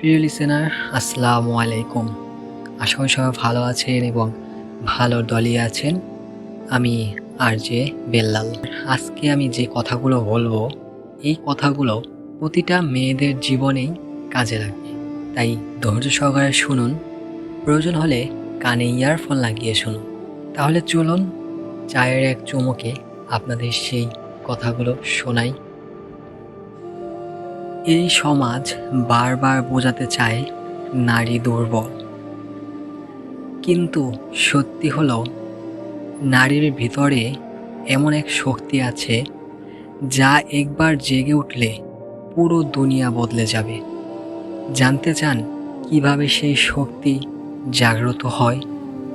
প্রিয় লিসেনার আসসালামু আলাইকুম। আশা করি সবাই ভালো আছেন এবং ভালো দলই আছেন। আমি আর জে বেল্লাল। আজকে আমি যে কথাগুলো বলব, এই কথাগুলো প্রতিটা মেয়েদের জীবনেই কাজে লাগবে তাই ধৈর্য সহকারে শুনুন। প্রয়োজন হলে কানে ইয়ারফোন লাগিয়ে শুনুন। তাহলে চলুন, চায়ের এক চুমুকে আপনাদের সেই কথাগুলো শোনাই। এই সমাজ বারবার বোঝাতে চায় নারী দুর্বল। কিন্তু সত্যি হলো, নারীর ভিতরে এমন এক শক্তি আছে যা একবার জেগে উঠলে পুরো দুনিয়া বদলে যাবে। জানতে চান কীভাবে সেই শক্তি জাগ্রত হয়,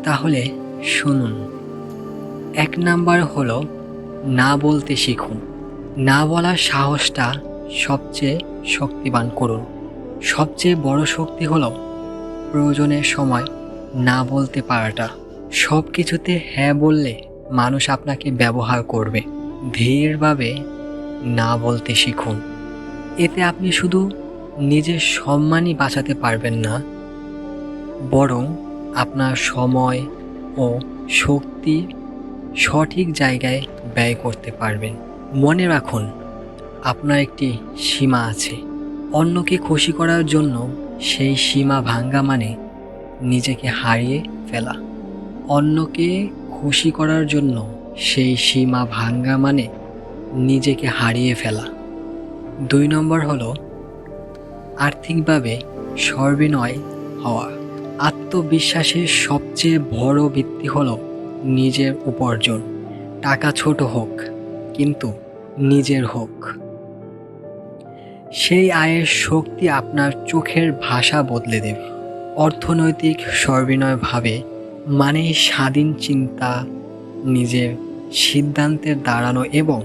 তাহলে শুনুন। এক নাম্বার হলো, না বলতে শিখুন। না বলার সাহসটা সবচেয়ে শক্তিবান করুন। সবচেয়ে বড় শক্তি হলো প্রয়োজনের সময় না বলতে পারাটা। সব কিছুতে হ্যাঁ বললে মানুষ আপনাকে ব্যবহার করবে। ধীরভাবে না বলতে শিখুন। এতে আপনি শুধু নিজের সম্মানই বাঁচাতে পারবেন না, বরং আপনার সময় ও শক্তি সঠিক জায়গায় ব্যয় করতে পারবেন। মনে রাখুন আপনার একটি সীমা আছে। অন্যকে খুশি করার জন্য সেই সীমা ভাঙ্গা মানে নিজেকে হারিয়ে ফেলা। অন্যকে খুশি করার জন্য সেই সীমা ভাঙ্গা মানে নিজেকে হারিয়ে ফেলা। দুই নম্বর হলো আর্থিকভাবে সর্বিনয় হওয়া। আত্মবিশ্বাসের সবচেয়ে বড় ভিত্তি হলো নিজের উপার্জন। টাকা ছোট হোক, কিন্তু নিজের হোক। সেই আয়ের শক্তি আপনার চোখের ভাষা বদলে দেবে। অর্থনৈতিক সর্বিনয়ভাবে মানে স্বাধীন চিন্তা, নিজের সিদ্ধান্তের দাঁড়ানো এবং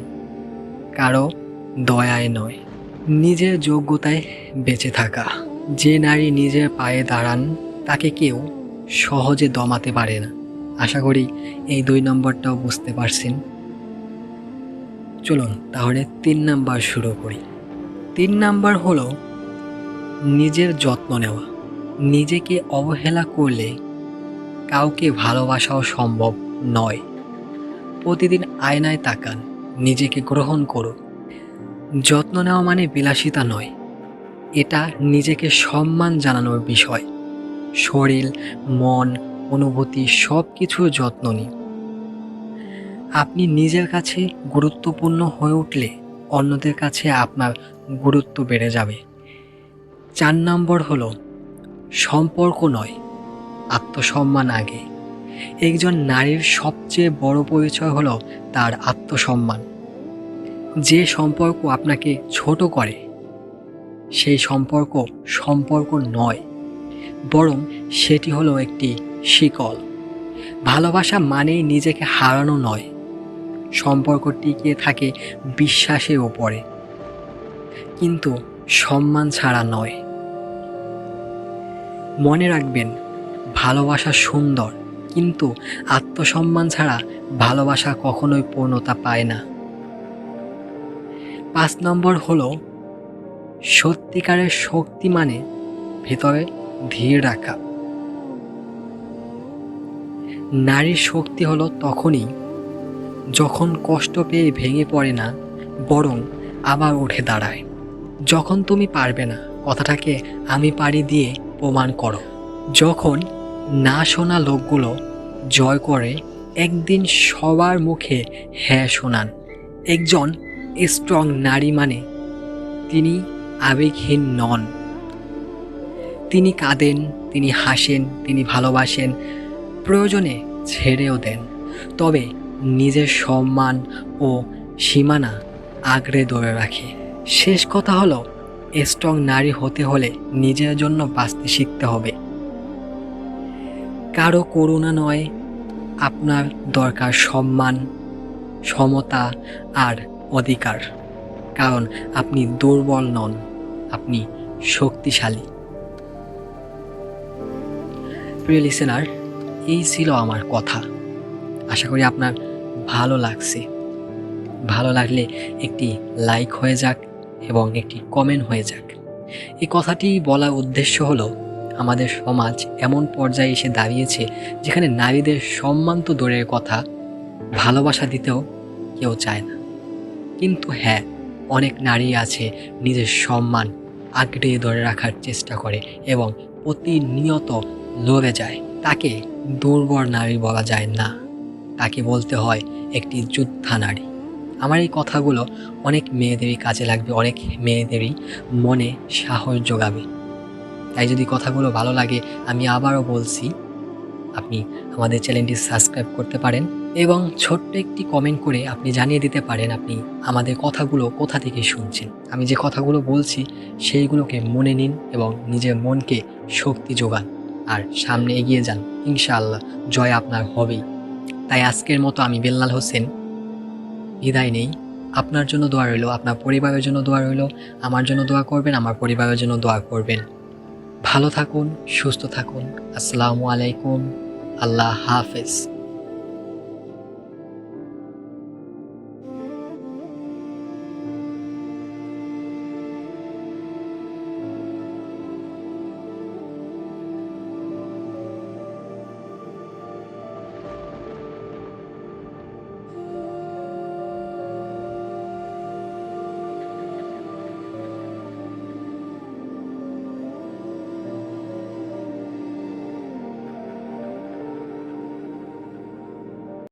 কারও দয়ায় নয়। নিজের যোগ্যতায় বেঁচে থাকা। যে নারী নিজের পায়ে দাঁড়ান, তাকে কেউ সহজে দমাতে পারে না। আশা করি এই দুই নম্বরটাও বুঝতে পারছেন। চলুন, তাহলে তিন নাম্বার শুরু করি। তিন নাম্বার হলো নিজের যত্ন নেওয়া। নিজেকে অবহেলা করলে কাউকে ভালোবাসাও সম্ভব নয়। প্রতিদিন আয়নায় তাকান, নিজেকে গ্রহণ করুন। যত্ন নেওয়া মানে বিলাসিতা নয়, এটা নিজেকে সম্মান জানানোর বিষয়। শরীর, মন, অনুভূতি সব কিছুর যত্ন নিন। আপনি নিজের কাছে গুরুত্বপূর্ণ হয়ে উঠলে অন্যদের কাছে আপনার গুরুত্ব বেড়ে যাবে। চার নম্বর হলো, সম্পর্ক নয়, আত্মসম্মান আগে। একজন নারীর সবচেয়ে বড় পরিচয় হলো তার আত্মসম্মান। যে সম্পর্ক আপনাকে ছোট করে, সেই সম্পর্ক সম্পর্ক নয়, বরং সেটি হলো একটি শিকল। ভালোবাসা মানেই নিজেকে হারানো নয়, সম্পর্ক টিকিয়ে থাকে বিশ্বাসের ওপরে কিন্তু সম্মান ছাড়া নয়। মনে রাখবেন, ভালোবাসা সুন্দর, কিন্তু আত্মসম্মান ছাড়া ভালোবাসা কখনোই পূর্ণতা পায় না। পাঁচ নম্বর হলো, সত্যিকারের শক্তি মানে ভেতরে ধীর রাখা। নারীর শক্তি হলো তখনই যখন কষ্ট পেয়ে ভেঙে পড়ে না, বরং আবার উঠে দাঁড়ায়। যখন তুমি পারবে না, কথাটাকে আমি পারি দিয়ে প্রমাণ করো। যখন না শোনা লোকগুলো জয় করে, একদিন সবার মুখে হ্যাঁ শোনান। একজন স্ট্রং নারী মানে তিনি আবেগহীন নন। তিনি কাঁদেন, তিনি হাসেন, তিনি ভালোবাসেন, প্রয়োজনে ছেড়েও দেন। তবে নিজের সম্মান ও সীমানা আগড়ে ধরে রাখে। শেষ কথা হলো স্ট্রং নারী হতে হলে নিজের জন্য বাঁচতে শিখতে হবে। কারও করুণা নয়, আপনার দরকার সম্মান, সমতা আর অধিকার। কারণ আপনি দুর্বল নন, আপনি শক্তিশালী। প্রিয় লিসেনার এই ছিল আমার কথা। আশা করি আপনার ভালো লাগছে। ভালো লাগলে একটি লাইক হয়ে যাক এবং একটি কমেন্ট হয়ে যাক। এই কথাটি বলার উদ্দেশ্য হলো, আমাদের সমাজ এমন পর্যায়ে এসে দাঁড়িয়েছে যেখানে নারীদের সম্মান তো দূরের কথা, ভালোবাসা দিতেও কেউ চায় না। কিন্তু হ্যাঁ অনেক নারী আছে নিজের সম্মান আঁকড়ে ধরে রাখার চেষ্টা করে এবং প্রতিনিয়ত লড়ে যায়। তাকে দুর্বল নারী বলা যায় না। তাকে বলতে হয় একটি যোদ্ধা নারী। আমার এই কথাগুলো অনেক মেয়েদেরই কাজে লাগবে, অনেক মেয়েদেরই মনে সাহস যোগাবে তাই যদি কথাগুলো ভালো লাগে, আমি আবারও বলছি, আপনি আমাদের চ্যানেলটি সাবস্ক্রাইব করতে পারেন এবং ছোট্ট একটি কমেন্ট করে আপনি জানিয়ে দিতে পারেন আপনি আমাদের কথাগুলো কোথা থেকে শুনছেন। আমি যে কথাগুলো বলছি, সেইগুলোকে মনে নিন এবং নিজের মনকে শক্তি যোগান আর সামনে এগিয়ে যান। ইনশাআল্লাহ, জয় আপনার হবেই। তাই আজকের মতো আমি বেল্লাল হোসেন। বিদায় নেই। আপনার জন্য দোয়া রইল, আপনার পরিবারের জন্য দোয়া রইল, আমার জন্য দোয়া করবেন, আমার পরিবারের জন্য দোয়া করবেন। ভালো থাকুন, সুস্থ থাকুন। আসসালামু আলাইকুম। আল্লাহ হাফেজ।